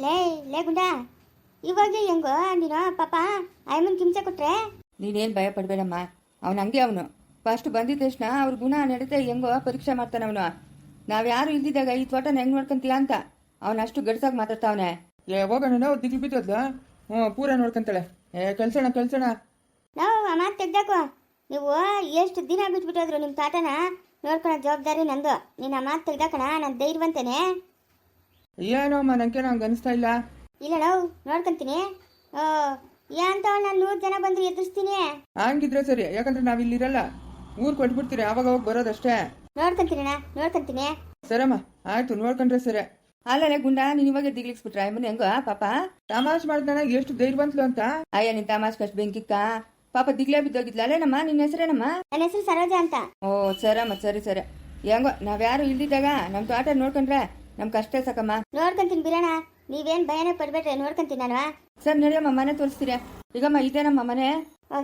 ಲೇ ಲೇ ಗುಂಡ ಇವಾಗ ಹೆಂಗೋ ನೀನು ಪಾಪ ಆಯಮ್ಮನ್ ಕಿಂಚೆ ಕೊಟ್ರೆ? ನೀನೇನು ಭಯ ಪಡಬೇಡಮ್ಮ ಅವನು ಹಂಗೆ ಅವನು. ಫಸ್ಟ್ ಬಂದಿದ್ದ ತಕ್ಷಣ ಅವ್ರ ಗುಣ ನಡೀತೆ ಹೆಂಗೋ ಪರೀಕ್ಷೆ ಮಾಡ್ತಾನೆ ಅವನು. ನಾವು ಯಾರು ಇಲ್ದಿದ್ದಾಗ ಈ ತೋಟನ ಹೆಂಗ್ ನೋಡ್ಕೊಂತೀಯ ಅಂತ ಅವನು ಅಷ್ಟು ಗಡ್ಸಾಗಿ ಮಾತಾಡ್ತಾವನೆ. ಏ ಹೋಗೋಣ ನಾವು ದಿಗ್ಲು ಬಿದ್ದದ್ಲ ಹ್ಞೂ ಪೂರ ನೋಡ್ಕೊಂತಾಳೆ. ಏ ಕಳ್ಸೋಣ ಕಳ್ಸೋಣ ನಾವು ಆ ಮಾತು ತೆಗ್ದಾಕು. ನೀವು ಎಷ್ಟು ದಿನ ಬಿಟ್ಬಿಟ್ಟೋದ್ರು ನಿಮ್ಮ ತಾತನ? ನೋಡ್ಕೊಳೋ ಜವಾಬ್ದಾರಿ ನಂದು. ನೀನು ಆ ಮಾತು ತೆಗ್ದಾಕಣ ನಾನು ಧೈರ್ಯವಂತೇನೆ. ಏನೋ ನನಗೆ ನಂಗೆ ಅನಿಸ್ತಾ ಇಲ್ಲ. ಇಲ್ಲ ನಾವು ನೋಡ್ಕೊಂತೀನಿ. ಯಾಂತವ ನಾನು ನೂರು ಜನ ಬಂದ್ರೆ ಎದುರಿಸ್ತೀನಿ. ಹಂಗಿದ್ರೆ ಸರಿ ಯಾಕಂದ್ರೆ ನಾವು ಇಲ್ಲಿರಲ್ಲ ಊರ್ ಕೊಟ್ಬಿಡ್ತೀರಿ ಅವಾಗ ಅವಾಗ ಬರೋದಷ್ಟೇ. ನೋಡ್ಕೊಂತೀನಿ ನೋಡ್ಕೊಂತೀನಿ. ಸರಮ್ಮ ಆಯ್ತು ನೋಡ್ಕೊಂಡ್ರೆ ಸರಿ. ಅಲ್ಲೇ ಗುಂಡ ನೀನ್ ಇವಾಗ ದಿಗ್ಲಿಕ್ಸ್ಬಿಟ್ರೆ ಮನೆ ಹೆಂಗ ಪಾಪ? ತಮಾಷ್ ಮಾಡ್ದಾನ ಎಷ್ಟು ಧೈರ್ಯ ಬಂತ್ಲು ಅಂತ? ಅಯ್ಯ ನಿನ್ ತಮಾಷ್ ಕಷ್ಟ ಬೆಂಕಿಕ್ಕ ಪಾಪ ದಿಗ್ಲೇ ಬಿದ್ದೋಗಿದ್ಲ ಅಲ್ಲೇನಮ್ಮ ನಿನ್ನ ಹೆಸರೇನಮ್ಮ ನನ್ನ ಹೆಸರು ಸರೋಜ ಅಂತ. ಓ ಸರಮ್ಮ ಸರಿ ಸರಿ. ಹೆಂಗೋ ನಾವ್ಯಾರು ಇಲ್ದಿದ್ದಾಗ ನಮ್ಮ ತೋಟ ನೋಡ್ಕೊಂಡ್ರೆ ನಮ್ ಕಷ್ಟ ಸಾಕಮ್ಮ. ನೋಡ್ಕೊಂತೀನಿ ಬಿರಣ ನೀವೇನ್ ಭಯನೇ ಪಡ್ಬೇಡ್ರಿ ನೋಡ್ಕೊಂತೀನಿ ನಾನು ಸರ್ ನಡಿಯಮ್ಮ ಮನೆ ತೋರಿಸ್ತೀರಾ. ಈಗಮ್ಮ ಇದೇನಮ್ಮ ಮನೆ.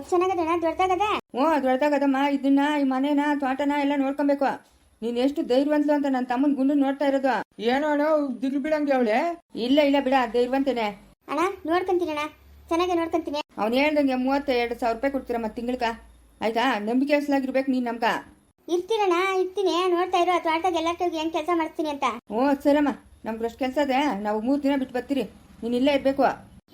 ಚೆನ್ನಾಗಿದೆ ಅಣ್ಣ ದೊಡ್ಡದಾಗದೆ? ಹ್ಞೂ ದೊಡ್ಡದಾಗದಮ್ಮ ಇದನ್ನ ಈ ಮನೇನ ತೋಟನ ಎಲ್ಲ ನೋಡ್ಕೊಬೇಕು. ನೀನ್ ಎಷ್ಟು ಧೈರ್ಯವಂತಲು ಅಂತ ನನ್ನ ತಮ್ಮನ ಗುಂಡು ನೋಡ್ತಾ ಇರೋದು. ಏನೋ ಅಣ್ಣ ದಿಗ್ಲು ಬಿಡಂಗೆ ಅವಳೆ? ಇಲ್ಲ ಇಲ್ಲ ಬಿಡ ಧೈರ್ಯವಂತನೇ. ಅಣ್ಣ ನೋಡ್ಕೊಂತೀನಿ ಅಣ್ಣ. ಚೆನ್ನಾಗಿ ನೋಡ್ಕೊಂತೀನಿ. ಅವ್ನು ಹೇಳ್ದಂಗೆ ಮೂವತ್ತೆರಡು ಸಾವಿರ ರೂಪಾಯಿ ಕೊಡ್ತೀರಮ್ಮ ತಿಂಗಳಕ ಆಯ್ತಾ? ನಂಬಿಕೆ ಹೆಸಲಾಗಿರ್ಬೇಕು ನೀನ್ ನಮ್ಗ. ಇರ್ತೀರಣ್ಣ ಇರ್ತೀನಿ. ನೋಡ್ತಾ ಇರೋ ತೋಟದಾಗ ಎಲ್ಲರಿಗೂ ಹೆಂಗ್ ಕೆಲಸ ಮಾಡ್ತೀನಿ ಅಂತ. ಓ ಸರಮ್ಮ ನಮ್ಗೆ ಅಷ್ಟು ಕೆಲಸ ಇದೆ. ನಾವು ಮೂರು ದಿನ ಬಿಟ್ಟು ಬರ್ತೀರಿ. ನೀನು ಇಲ್ಲೇ ಇರ್ಬೇಕು.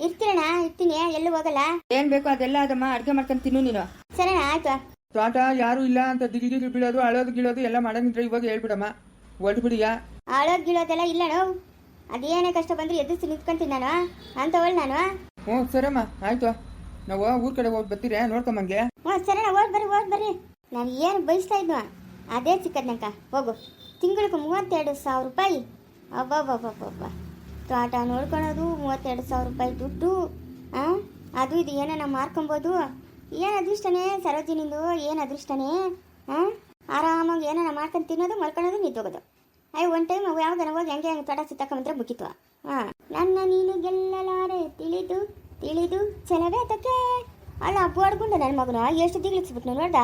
ಇರ್ತೀರಣ್ಣ ಇರ್ತೀನಿ. ಎಲ್ಲೂ ಹೋಗಲ್ಲ. ಏನ್ ಬೇಕು ಅದೆಲ್ಲ ಅದಮ್ಮ ಅಡ್ಗೆ ಮಾಡ್ಕೊಂಡು ತಿನ್ನು ನೀನು. ಸರಣ ಆಯ್ತು. ತೋಟ ಯಾರು ಇಲ್ಲ ಅಂತ ದಿಗಿ ದಿಗಿ ಬೀಳೋದು ಅಳೋದು ಗಿಳೋದು ಎಲ್ಲ ಮಾಡಂಗಿದ್ರೆ ಇವಾಗ ಹೇಳ್ಬಿಡಮ್ಮ. ಒಟ್ಟು ಬಿಡಿಯಾ? ಅಳೋದು ಗೀಳೋದೆಲ್ಲ ಇಲ್ಲ ನಾವು ಅದೇನೇ ಕಷ್ಟ ಬಂದ್ರೆ ಎದುರಿಸಿ ನಿಂತ್ಕೊಂತೀನಿ ನಾನು. ಅಂತವಳು ನಾನು. ಹ್ಞೂ ಸರಮ್ಮ ಆಯ್ತು. ನಾವು ಊರ್ ಕಡೆ ಹೋಗಿ ಬರ್ತೀರಾ? ನೋಡ್ಕೊಂಬಂಗೆ ಹ್ಞೂ ಸರಿ ಓದ್ ಬರ್ರಿ ಓದ್ ಬರ್ರಿ. ನಾನು ಏನು ಬಯಸ್ತಾ ಇದ್ವಾ ಅದೇ ಚಿಕ್ಕದ್ನಕ್ಕ. ಹೋಗು. ತಿಂಗಳಿಗೆ ಮೂವತ್ತೆರಡು ಸಾವಿರ ರೂಪಾಯಿ. ಅಬ್ಬಬ್ಬಬ್ಬಬ್ಬ ತೋಟ ನೋಡ್ಕೊಳೋದು ಮೂವತ್ತೆರಡು ಸಾವಿರ ರೂಪಾಯಿ ದುಡ್ಡು. ಹಾಂ ಅದು ಇದು ಏನಾನ ಮಾರ್ಕೊಬೋದು. ಏನು ಅದೃಷ್ಟನೇ ಸರೋಜಿನಿಂದು ಏನು ಅದೃಷ್ಟನೇ? ಹಾಂ ಆರಾಮಾಗಿ ಏನನ್ನ ಮಾಡ್ಕೊಂಡು ತಿನ್ನೋದು ಮಲ್ಕೊಳ್ಳೋದು ನಿಂತೋಗೋದು ಅಯ್ಯ ಒನ್ ಟೈಮ್ ಯಾವ್ದಾನ ಹೋಗಿ ಹೆಂಗೆ ಹೆಂಗೆ ತೋಟ ಸಿಕ್ಕಾಕೊಂಡ್ರೆ ಮುಗಿತು. ಹಾಂ ನನ್ನ ನೀನು ಗೆಲ್ಲಲಾರೆ ತಿಳಿದು ತಿಳಿದು ಚೆನ್ನಾಗೇ ತಕ್ಕೆ ಅಲ್ಲ ಬೋಡ್ಕೊಂಡು ನನ್ನ ಮಗನ, ಎಷ್ಟು ದಿಗ್ಲಿಕ್ಸ್ಬಿಟ್ನು ನೋಡ್ದ?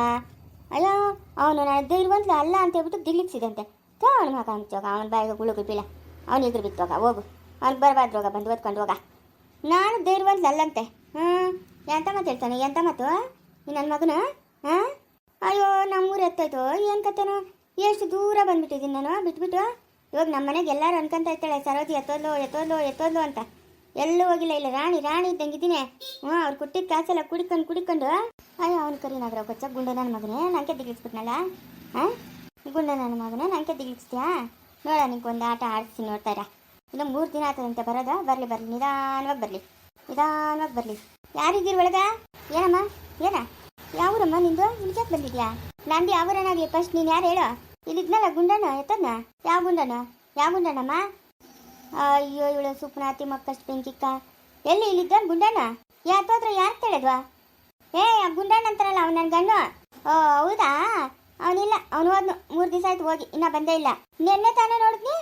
ಅಯ್ಯೋ ಅವನು ನಾನು ಧೈರ್ಯವಂತ ಅಲ್ಲ ಅಂತ ಹೇಳ್ಬಿಟ್ಟು ದಿಲ್ಲಿಸಿದಂತೆ ತೋ ಅವನ ಮಗ ಅಂಚೋಗ ಅವನ ಬಾಯಿಗೆ ಗುಳುಗು ಬೀಳ. ಅವನು ಎದುರು ಬಿತ್ತೋಗ ಹೋಗು ಅವ್ನಿಗೆ ಬರಬಾರ್ದು ಹೋಗ, ಬಂದು ಓದ್ಕೊಂಡು ಹೋಗ. ನಾನು ಧೈರ್ಯವಂತ ಅಲ್ಲಂತೆ. ಹಾಂ ಎಂತ ಮಾತು ಹೇಳ್ತಾನೆ, ಎಂತ ಮಾತು? ನನ್ನ ಮಗನ? ಹಾಂ? ಅಯ್ಯೋ, ನಮ್ಮೂರು ಎತ್ತಾಯ್ತು, ಏನು ಕತೆನೋ ಎಷ್ಟು ದೂರ ಬಂದ್ಬಿಟ್ಟಿದ್ದೀನಿ ನಾನು, ಬಿಟ್ಬಿಟ್ಟು. ಇವಾಗ ನಮ್ಮ ಮನೆಗೆ ಎಲ್ಲರೂ ಅನ್ಕೊಂತ ಇರ್ತಾಳೆ, ಸರೋಜಿ ಎತ್ತೋದ್ಲು ಎತ್ತೋದ್ಲು ಎತ್ತೋದ್ಲು ಅಂತ. ಎಲ್ಲೂ ಹೋಗಿಲ್ಲ, ಇಲ್ಲ, ರಾಣಿ ರಾಣಿ ಇದ್ದಂಗಿದ್ದೀನಿ ಹ್ಞೂ ಅವ್ರು ಕೊಟ್ಟಿದ್ದ ಕಾಸೆಲ್ಲ ಕುಡ್ಕೊಂಡು, ಕುಡಿಕೊಂಡು. ಅಯ್ಯೋ, ಅವ್ನು ಕರಿ ನಾಗ್ರ ಕೊಚ್ಚ ಗುಂಡ ನನ್ನ ಮಗನೇ ನಂಗೆ ದಿಗಿಸ್ಬಿಟ್ನಲ್ಲ ಹಾಂ? ಗುಂಡ ನನ್ನ ಮಗನೇ ನನಗೆ ದಿಗಿಸ್ತೀಯಾ ನೋಡ, ನಿಂಗೆ ಒಂದು ಆಟ ಆಡಿಸಿ ನೋಡ್ತಾರ ಇಲ್ಲ ಮೂರು ದಿನ ಆತದಂತೆ ಬರೋದ. ಬರಲಿ ಬರಲಿ, ನಿಧಾನವಾಗಿ ಬರಲಿ. ನಿಧಾನವಾಗಿ ಬರಲಿ. ಯಾರಿದ್ದೀರಿ ಒಳಗ? ಏನಮ್ಮ? ಏನ? ಯಾವೂರಮ್ಮ ನಿಂದು? ಇಲ್ಲಿಗೆ ಬಂದಿದ್ಯಾ? ನಂದು ಯಾವೂರನಾಗ್ಲಿ ಫಸ್ಟ್ ನೀನು ಯಾರು ಹೇಳೋ? ಇಲ್ಲಿದ್ನಲ್ಲ ಗುಂಡಣ್ಣ ಎತ್ತದ್ನ ಯಾವ ಗುಂಡಣ್ಣ ಯಾವ ಗುಂಡಣ್ಣಮ್ಮ ಅಯ್ಯೋ ಇವಳು ಸುಪ್ನಾತಿ ಮಕ್ಕಷ್ಟು ಬೆಂಕಿಕ್ಕ ಎಲ್ಲಿ ಇಲ್ಲಿದ್ದ ಗುಂಡಣ್ಣ? ಯಾತೋದ್ರ ಯಾರು ತಿಳಿದ್ವಾ ಏ ಆ ಗುಂಡಣ್ಣ ಅಂತಾರಲ್ಲ ಅವ್ನ ನನ್ನ ಗಂಡು. ಓ ಹೌದಾ? ಅವನಿಲ್ಲ ಅವನು ಹೋದ್ನು. ಮೂರು ದಿವಸ ಆಯ್ತು ಹೋಗಿ ಇನ್ನ ಬಂದೇ ಇಲ್ಲ. ನಿನ್ನೆ ತಾನೇ ನೋಡಿದ್ನಿ?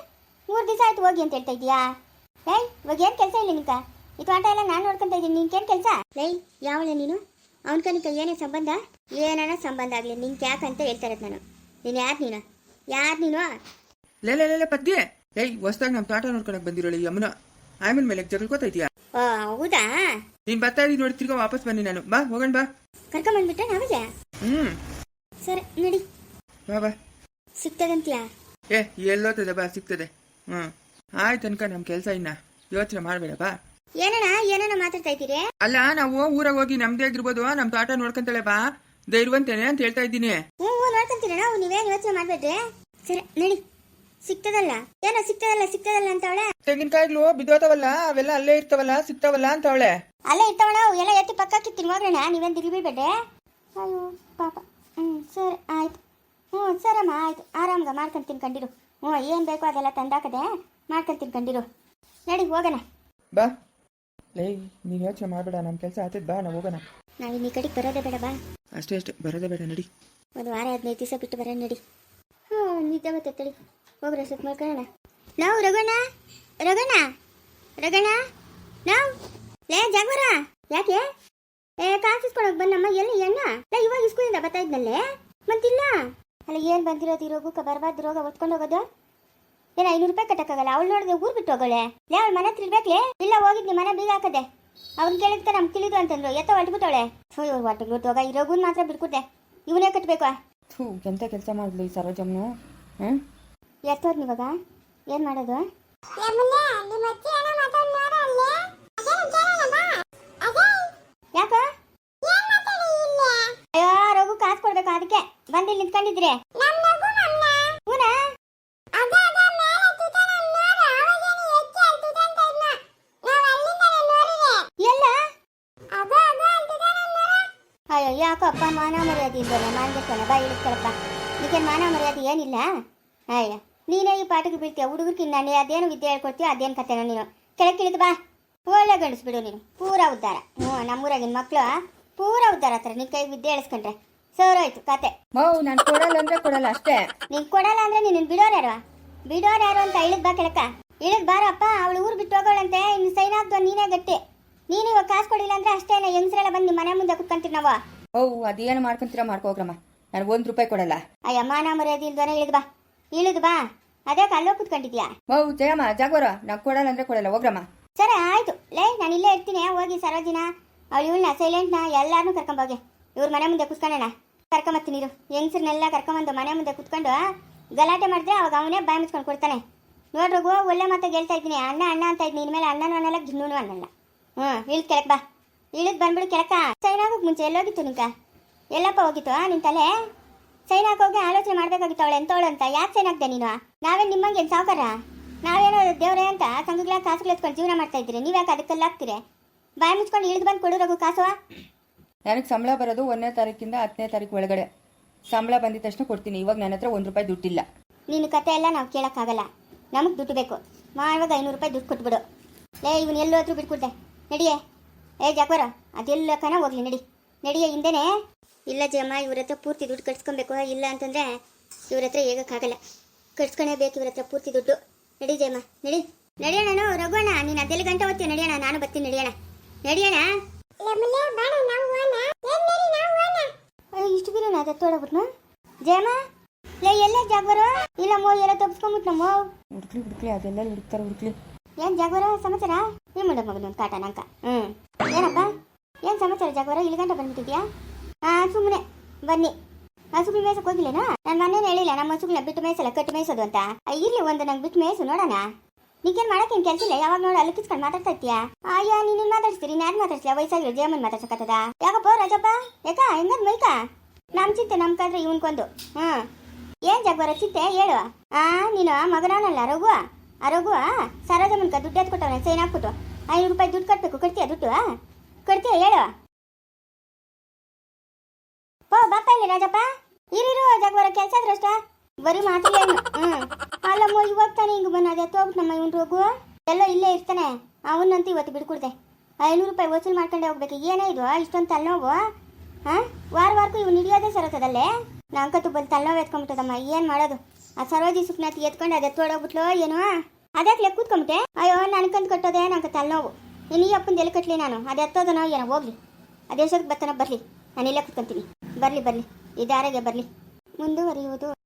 ಮೂರು ದಿವಸ ಆಯ್ತು ಹೋಗಿ ಅಂತ ಹೇಳ್ತಾ ಇದೀಯಾ ಏಯ್ ಇವಾಗ ಏನು ಕೆಲಸ ಇಲ್ಲ ನಿನ್ಕ? ಈ ತೋಟ ಎಲ್ಲ ನಾನು ನೋಡ್ಕೊಂತ ಇದ್ದೀನಿ. ನಿನ್ಕೇನು ಕೆಲಸ? ಏಯ್ ಯಾವಳೆ ನೀನು? ಅವನ ಕನಿಕ ಏನೇ ಸಂಬಂಧ? ಏನಾನ ಸಂಬಂಧ ಆಗಲಿ ನಿನ್ ಯಾಕಂತ ಹೇಳ್ತಾ ಇರೋದು ನಾನು. ನೀನ್ ಯಾರು ನೀನು? ಯಾರು ನೀನು? ಲೇ ಲೇ ಲೇ, ಲೇ ಪದ್ಯ. ಏಯ್ ಹೊಸ್ದಾಗಿ ನಮ್ಮ ತಾಟ ನೋಡ್ಕೊಳಕ್ ಬಂದಿರೋಳಿ ಯಮುನ ಆಮೇಲೆ ಮೇಲೆ ಜಗಳ ಓ ಹೌದಾ? ನೀನ್ ಬರ್ತಾ ಇದೀನಿ ನೋಡಿ ತಿರ್ಗಾ ವಾಪಸ್ ಬನ್ನಿ ನಾನು. ಬಾ ಹೋಗಣ ಬಾ. ಕರ್ಕೊಂಬಂದ್ಬಿಟ್ಟೆ ನಾವೇ ಹ್ಮ್. ಸರಿ ನಡಿ. ಬಾ ಬಾ. ಸಿಗ್ತದಂತೀಯಾ ಏ ಎಲ್ಲೋತದೆ ಬಾ ಸಿಗ್ತದೆ. ಹ್ಮ್. ಆಯ್ತು ಅನ್ಕ ನಮ್ ಕೆಲ್ಸ ಇನ್ನ. ಯೋಚನೆ ಮಾಡ್ಬೇಡ ಬಾ. ಏನಣ್ಣ ಏನಣ್ಣ ಮಾತಾಡ್ತಾ ಇದ್ದೀರಿ? ಅಲ್ಲ ನಾವು ಊರಾಗ ಹೋಗಿ ನಮ್ದೇ ಆಗಿರ್ಬೋದು ನಮ್ ತಾಟ ನೋಡ್ಕೊಂತಾಳೆ ಬಾ. ಧೈರ್ಯವಂತೇನೆ ಅಂತ ಹೇಳ್ತಾ ಇದ್ದೀನಿ. ಹ್ಞೂ ನಾವು ನೀವೇನು ಯೋಚನೆ ಮಾಡ್ಬೇಡ್ರಿ? ಸರಿ ನಡಿ. ಸಿಗ್ತದಲ್ಲ? ಏನೋ ಸಿಗ್ತದಲ್ಲ ಸಿಕ್ತದಲ್ಲ ಅಂತವಳೆ? ತೆಂಗಿನಕಾಯಿಗಳು ಬಿದ್ದೋತವಲ್ಲ ಅವೆಲ್ಲ ಅಲ್ಲೇ ಇರ್ತವಲ್ಲ ಸಿಕ್ತವಲ್ಲ ಅಂತವಳೆ. ಅಲ್ಲೇ ಇರ್ತವಳ? ಅವು ಎಲ್ಲ ಎತ್ತಿ ಪಕ್ಕ ಕಿತ್ತಿ ನೋಡ್ರಣ ನೀವೇನು ತಿರುಗಿ ಬೇಡ ಅಯ್ಯೋ ಪಾಪ. ಹ್ಞೂ ಸರಿ ಆಯ್ತು. ಹ್ಞೂ ಸರಮ್ಮ ಆಯ್ತು. ಆರಾಮ್ಗ ಮಾಡ್ಕೊಂಡು ತಿನ್ಕೊಂಡಿರು ಹ್ಞೂ ಏನು ಬೇಕು ಅದೆಲ್ಲ ತಂದಾಕದೆ ಮಾಡ್ಕೊಂಡು ತಿನ್ಕೊಂಡಿರು ನಡಿ ಹೋಗೋಣ. ಬಾ. ಲೇ ನೀನು ಯೋಚನೆ ಮಾಡ್ಬೇಡ ನಮ್ ಕೆಲ್ಸ ಆತಿದ್ ಬಾ ನಾವು ಹೋಗೋಣ. ನಾವು ಇನ್ನೀ ಕಡೆಗೆ ಬರೋದೇ ಬೇಡ ಬಾ. ಅಷ್ಟೇ ಅಷ್ಟೇ ಬರೋದೇ ಬೇಡ ನಡಿ. ಒಂದು ವಾರ ಹದಿನೈದು ದಿವಸ ಬಿಟ್ಟು ಬರೋಣ ನಡಿ. ಹ್ಞೂ ನಿದ್ದೆ ಮತ್ತೆ ತಡಿ ಹೋಗ್ರೆ ಸುತ್ತ ಮಾಡ್ಕೊಳ್ಳೋಣ ನಾವು ರಘುಣ್ಣ ರಘುಣ್ಣ ರಘುಣ್ಣ ನಾವು? ಲೇ, ಜಾಗವರ. ಯಾಕೆ? ಏ ಕಾಸಿಸ್ಕೊಳಕ್ ಬಂದಮ್ಮ ಎಲ್ಲಿ ಎಣ್ಣ ಲೇ, ಇವಾಗ ಇಸ್ಕೂಲಿಂದ ಬರ್ತಾ ಇದ್ನಲ್ಲೇ? ಮತ್ತಿಲ್ಲ ಅಲ್ಲ, ಏನು ಬಂದಿರೋದು ಈ ರೋಗಕ್ಕೆ ಬರಬಾರ್ದು, ರೋಗ ಹೊತ್ಕೊಂಡು ಹೋಗೋದು? ಏನ ಐನೂರು ರೂಪಾಯಿ ಕಟ್ಟಕ್ಕಾಗಲ್ಲ? ಅವ್ಳು ನೋಡಿದ್ರೆ ಊರ್ ಬಿಟ್ಟು ಹೋಗೋಳೆ. ಲೇ, ಅವಳ ಮನೆ ಹತ್ರ ಇರ್ಬೇಕ್ಲೆ ಇಲ್ಲ ಹೋಗಿದ್ನಿ ಮನೆ ಬೀಗ ಹಾಕದೆ. ಅವ್ನು ಕೇಳಿದ್ಕ ನಮ್ಗೆ ತಿಳಿದು ಅಂತಂದ್ರು. ಎತ್ತ ಹೊಟ್ಬಿಟ್ಟವಳೆ ಸೊ ಇವ್ರು ಹೊಟ್ಟೆಗೆ ಹೋಗ. ಈ ರೋಗನ್ ಮಾತ್ರ ಬಿಟ್ಕೊಟ್ಟೆ ಇವನೇ ಕಟ್ಬೇಕು. ಥೂ, ಎಂತ ಕೆಲಸ ಮಾಡ್ಲಿ ಸರೋಜಮ್ಮನು ಹ್ಞೂ ಎತ್ತೋದ್ ಇವಾಗ? ಏನ್ ಮಾಡೋದು? ಯಾಕ? ಅಯ್ಯೋ ರಘು ಕಾಸು ಕೊಡ್ಬೇಕು ಅದಕ್ಕೆ. ಬಂದು ನಿಂತ್ಕೊಂಡಿದ್ರಿ ಅಯ್ಯೋ ಯಾಕಪ್ಪ ಮಾನ ಮರ್ಯಾದೆ ಇಲ್ವಲ್ಲ ಮಾನ್ಬೇಕಲ್ಲ ಬಾ ಇಳಿಸ್ಕೊಳಪ್ಪ. ಇದಕ್ಕೆ ಮಾನ ಮರ್ಯಾದೆ ಏನಿಲ್ಲ? ಅಯ್ಯ. ನೀನೇ ಈ ಪಾಠಕ್ಕೆ ಬೀಳ್ತೀಯ? ಹುಡುಗರಿಗೆ ನಾನು ಅದೇನು ವಿದ್ಯೆ ಹೇಳ್ಕೊಡ್ತೀಯ? ಅದೇನು ಕತೆನ ನೀನು? ಕೆಳಕ್ಕೆ ಇಳಿದು ಬಾ. ಒಳ್ಳೆ ಗಂಡಸ್ಬಿಡು ನೀನು. ಪೂರ ಉದ್ಧಾರ ಹ್ಞೂ ನಮ್ಮೂರಾಗಿನ ಮಕ್ಕಳು ಪೂರ ಉದ್ಧಾರ ಹತ್ರ ನಿನ್ನ ಕೈ ವಿದ್ಯೆ ಹೇಳಿಸ್ಕೊಂಡ್ರೆ. ಸೋರೋಯ್ತು ಕತೆ. ಮೌ ನಾನು ಕೊಡಲ್ಲ ಅಂದ್ರೆ ಕೊಡಲ್ಲ ಅಷ್ಟೇ. ನೀನ್ ಕೊಡಲ್ಲ ಅಂದ್ರೆ ನೀನು ಬಿಡೋರು ಯಾರು? ಬಿಡೋರು ಯಾರು ಅಂತ ಇಳಿದ್ ಬಾ ಕೆಳಕ ಇಳಿದ್ ಬಾರಪ್ಪ ಅವಳು ಊರು ಬಿಟ್ಟು ಹೋಗೋಳಂತೆ. ಇನ್ನು ಸೈನ್ ಆಗ್ದು ನೀನೇ ಗಟ್ಟಿ. ನೀನು ಇವಾಗ ಕಾಸು ಕೊಡಿಲ್ಲ ಅಂದ್ರೆ ಅಷ್ಟೇ ಹೆಂಗಸ್ರೆಲ್ಲ ಬಂದು ಮನೆ ಮುಂದೆ ಕುತ್ಕೊಂತೀವಿ ನಾವು. ಓ ಅದೇನು ಮಾಡ್ಕೊಂತೀರ ಮಾಡ್ಕೋಗ್ರಮ್ಮ ನನಗೆ ಒಂದು ರೂಪಾಯಿ ಕೊಡಲ್ಲ. ಅಯ್ಯ ನಾ ಮರ್ಯಾದೆ ಇಲ್ದೋನೆ ಇಳಿದ್ ಬಾ. ಇಳಿದು ಬಾ. ಅದೇ ಅಲ್ಲೋ ಕುತ್ಕೊಂಡಿದ್ಯಾ? ಓ ಜಯಮ್ಮ ಜಾಗೋರ ನಾ ಕೊಡಲ್ಲ ಅಂದ್ರೆ ಕೊಡಲ್ಲ. ಹೋಗ್ರಮ್ಮ. ಸರಿ ಆಯ್ತು. ಲೇ ನಾನು ಇಲ್ಲೇ ಇರ್ತೀನಿ. ಹೋಗಿ ಸರೋಜಿನ ಅವಳು ಇವಳನ್ನ ಸೈಲೆಂಟ್ನ ಎಲ್ಲಾರನ್ನೂ ಕರ್ಕೊಂಬೋಗಿ ಇವ್ರ ಮನೆ ಮುಂದೆ ಕುತ್ಕೊಂಡೋಣ ಕರ್ಕೊಂಬತ್ತೀನಿ ಇದು ಹೆಂಗಸ್ರನ್ನೆಲ್ಲ ಕರ್ಕೊಂಬಂದು ಮನೆ ಮುಂದೆ ಕುತ್ಕೊಂಡು ಗಲಾಟೆ ಮಾಡಿದ್ರೆ ಅವಾಗ ಅವನೇ ಬಾಯಿ ಮುಚ್ಕೊಂಡು ಕೊಡ್ತಾನೆ. ನೋಡ್ರಗು ಒಳ್ಳೆ ಮತ್ತೆ ಗೆಲ್ತಾ ಇದ್ದೀನಿ. ಅಣ್ಣ ಅಣ್ಣ ಅಂತ ಇದ್ದೀನಿ ಇನ್ಮೇಲೆ ಅಣ್ಣನೂ ಅನ್ನಲ್ಲ ಗಿನ್ನೂ ಅನ್ನಲ್ಲ. ಹ್ಞೂ ಇಳಿದ್ ಕೆಳಕ್ ಬಾ. ಇಳಿದ್ ಬಂದ್ಬಿಡು ಕೆಳಕ ಸೈನ್ ಆಗೋಕ್ ಮುಂಚೆ ಎಲ್ಲೋಗಿತ್ತು ನಿಂಕ? ಎಲ್ಲಪ್ಪ ಹೋಗಿತ್ತು ನಿನ್ ತಲೆ? ಸೈನ್ ಹೋಗಿ ಆಲೋಚನೆ ಮಾಡ್ಬೇಕಾಗಿತ್ತು ಅವಳು ಎಂತವಳು ಅಂತ ಯಾಕೆ ಸೈನ್ ಹಾಕ್ದೆ ನೀನು? ನಾವೇ ನಿಮ್ಮಂಗೆ ಸಾವುಕಾರ? ನಾವೇನೋ ದೇವ್ರೆ ಅಂತ ಸಂಘಗಳ ಕಾಸುಗಳು ಎತ್ಕೊಂಡು ಜೀವನ ಮಾಡ್ತಾ ಇದ್ದೀರಿ. ನೀವ್ಯಾಕೆ ಅದಕ್ಕೆಲ್ಲ ಹಾಕ್ತೀರಿ ಬಾಯಿ ಮುಚ್ಕೊಂಡು ಇಳಿದು ಬಂದು ಕೊಡೋರಗು ಕಾಸುವ ನನಗೆ ಸಂಬಳ ಬರೋದು ಒಂದನೇ ತಾರೀಕಿಂದ ಹತ್ತನೇ ತಾರೀಕು ಒಳಗಡೆ. ಸಂಬಳ ಬಂದಿದ ತಕ್ಷಣ ಕೊಡ್ತೀನಿ. ಇವಾಗ ನನ್ನ ಹತ್ರ ಒಂದು ರೂಪಾಯಿ ದುಡ್ಡಿಲ್ಲ. ನಿನ್ನ ಕತೆ ಎಲ್ಲ ನಾವು ಕೇಳೋಕ್ಕಾಗಲ್ಲ. ನಮಗೆ ದುಡ್ಡು ಬೇಕು. ಮಾಡುವಾಗ ಐನೂರು ರೂಪಾಯಿ ದುಡ್ಡು ಕೊಟ್ಬಿಡು. ಲೇ ಇವನು ಎಲ್ಲೋದ್ರೂ ಬಿಟ್ಕೊಡ್ದೆ ನಡಿಯೇ. ಏ ಜಾಕ್ವರ ಅದೆಲ್ಲ ಕನ ಹೋಗ್ಲಿ ನಡಿ. ನಡಿಯೇ ಹಿಂದೆನೇ. ಇಲ್ಲ ಜಮ್ಮ ಇವ್ರ ಹತ್ರ ಪೂರ್ತಿ ದುಡ್ಡು ಕಟ್ಸ್ಕೊಬೇಕು. ಇಲ್ಲ ಅಂತಂದ್ರೆ ಇವ್ರ ಹತ್ರ ಹೇಗಕ್ಕಾಗಲ್ಲ ಕಟ್ಸ್ಕೊಳೇಬೇಕು ಇವ್ರ ಹತ್ರ ಪೂರ್ತಿ ದುಡ್ಡು. ನಡಿ ಜಯಮ್ಮ ನಡಿ. ನಡಿಯೋಣ ರಘುವಣ್ಣ ನೀನು ಅದೆಲ್ಲಿ ಗಂಟೆ ಓದ್ತೀಯ? ನಡಿಯೋಣ ನಾನು ಬರ್ತೀನಿ ನಡಿಯೋಣ ನಡಿಯೋಣ ಅಯ್ಯೋ, ಇಷ್ಟು ಬಿರೋಣ ಅದ ತೊಡಬಿಟ್ನು ಜಯಮ್ಮ? ಲೇ ಎಲ್ಲೇ ಜಾಗ್ಬರು ಇಲ್ಲ ಮೋ ಎಲ್ಲ ತಪ್ಪಿಸ್ಕೊಂಬಿಟ್ ನಮ್ಮ ಹುಡುಕ್ಲಿ ಹುಡುಕ್ಲಿ ಅದೆಲ್ಲ ಹುಡುಕ್ತಾರೆ ಹುಡುಕ್ಲಿ. ಏನ್ ಜಾಗ್ಬರ ಸಮಾಚಾರ? ಏನ್ ಮಾಡ ಮಗನ ಒಂದು ಕಾಟ ನಂಕ ಹ್ಮ್. ಏನಪ್ಪ? ಏನ್ ಸಮಾಚಾರ ಜಾಗ್ಬರ ಇಲ್ಲಿ ಗಂಟೆ ಬಂದ್ಬಿಟ್ಟಿದ್ಯಾ? ಸುಮ್ಮನೆ ಬನ್ನಿ. ಹಸುಗಳು ಮೇಯ್ಸಕ್ ಹೋಗಿಲ್ಲೇನಾ? ನನ್ನ ಮನೆ ಹೇಳಿಲ್ಲ, ನಮ್ಮ ಹಸುಗಳನ್ನ ಬಿಟ್ಟು ಮೇಯ್ಸಲ್ಲ ಕಟ್ಟು ಮೇಯ್ಸೋದು ಅಂತ. ಇರ್ಲಿ ಒಂದು ನಂಗೆ ಬಿಟ್ಟು ಮೇಯ್ಸು ನೋಡೋಣ. ಮಾಡಕ್ಕೆ ಮಾಡಕ್ಕೇನ್ ಕೆಲಸ ಇಲ್ಲ? ಯಾವಾಗ ನೋಡಿ ಅಲ್ಲಿ ಕಿಸ್ಕೊಂಡು ಮಾತಾಡ್ತಾ ಇರ್ತೀಯ ಅಯ್ಯ, ನೀನು ಮಾತಾಡ್ಸ್ತೀರಿ, ನಾನು ಮಾತಾಡ್ಸಿಲ್ಲ ವಯಸ್ಸಾಗಿರೋ ಜೇಮನ್ ಮಾತಾಡ್ಸಕತ್ತದ ಯಾಕಪ್ಪ, ರಾಜಪ್ಪ? ಯಾಕ, ಹೆಂಗದ್ ಮೈಕ ನಮ್ ಚಿಂತೆ ನಮ್ ಕಾದ್ರೆ ಇವನ್ಕೊಂದು ಹ್ಮ್ ಏನ್ ಜಗ್ಬರ ಚಿಂತೆ? ಹೇಳು. ಆ, ನೀನು ಮಗನಲ್ಲ ರಘು ಆ ರಘು ಸರೋಜಮ್ಮನ್ಕ ದುಡ್ಡು ಎತ್ಕೊಟ್ಟವನ, ಸೈನ್ ಹಾಕ್ಬಿಟ್ಟು. ಐನೂರು ರೂಪಾಯಿ ದುಡ್ಡು ಕಟ್ಬೇಕು, ಕಟ್ತೀಯ ದುಡ್ಡು? ಕಟ್ತೀಯ, ಹೇಳು. ಓ ಬಾಪ ಇಲ್ಲಿ ರಾಜಪ್ಪ. ಇರಿರು ಜಗ್ಬರ ಕೆಲಸ ಅದ್ರಷ್ಟ ಬರೀ ಮಾತಿಲ್ಲ. ಹ್ಮ್. ಅಲ್ಲಮ್ಮ ಇವಾಗ ತಾನೇ ಹಿಂಗೆ ಬಂದ ಅದೇ ತೋಗ್ಬಿಟ್ಟು ನಮ್ಮ ಇವನ್ ರಘು ಎಲ್ಲ ಇಲ್ಲೇ ಇರ್ತಾನೆ. ಅವನಂತೂ ಇವತ್ತು ಬಿಡ್ಕೊಡ್ದೆ. ಐನೂರು ರೂಪಾಯಿ ವಸೂಲು ಮಾಡ್ಕೊಂಡೆ ಹೋಗ್ಬೇಕು. ಏನೇ ಇದು ಇಷ್ಟೊಂದು ತಲೆನೋವು? ಹಾಂ? ವಾರ ವಾರಕ್ಕೂ ಇವ್ನು ಹಿಡಿಯೋದೇ ಸರೋತದಲ್ಲೇ? ನಂಕತ್ತು ಬಂದು ತಲೆನೋವು ಎತ್ಕೊಂಡ್ಬಿಟ್ಟದಮ್ಮ ಏನು ಮಾಡೋದು? ಆ ಸರೋಜಿ ಸುಪ್ನಾತಿ ಎತ್ಕೊಂಡು ಅದೇ ತೋಡೋಗ್ಬಿಟ್ಲೋ ಏನೋ? ಅದಕ್ಕೆ ಕೂತ್ಕೊಂಬಿಟ್ಟೆ ಅಯ್ಯೋ ನನ್ಕಂದು ಕಟ್ಟೋದೇ ನಂಗೆ ತಲೆನೋವು. ಇನ್ನು ಅಪ್ಪನ ಎಲ್ಲಿ ಕಟ್ಲಿ ನಾನು? ಅದು ನಾವು ಏನೋ? ಹೋಗ್ಲಿ. ದೇಶಕ್ಕೆ ಬರ್ತಾನೋ ಬರಲಿ. ನಾನು ಇಲ್ಲೇ ಕೂತ್ಕೊಂತೀನಿ. ಬರಲಿ ಬರಲಿ. ಇದಾರೆಗೆ ದಾರಿಗೆ ಬರಲಿ. ಮುಂದುವರಿಯುವುದು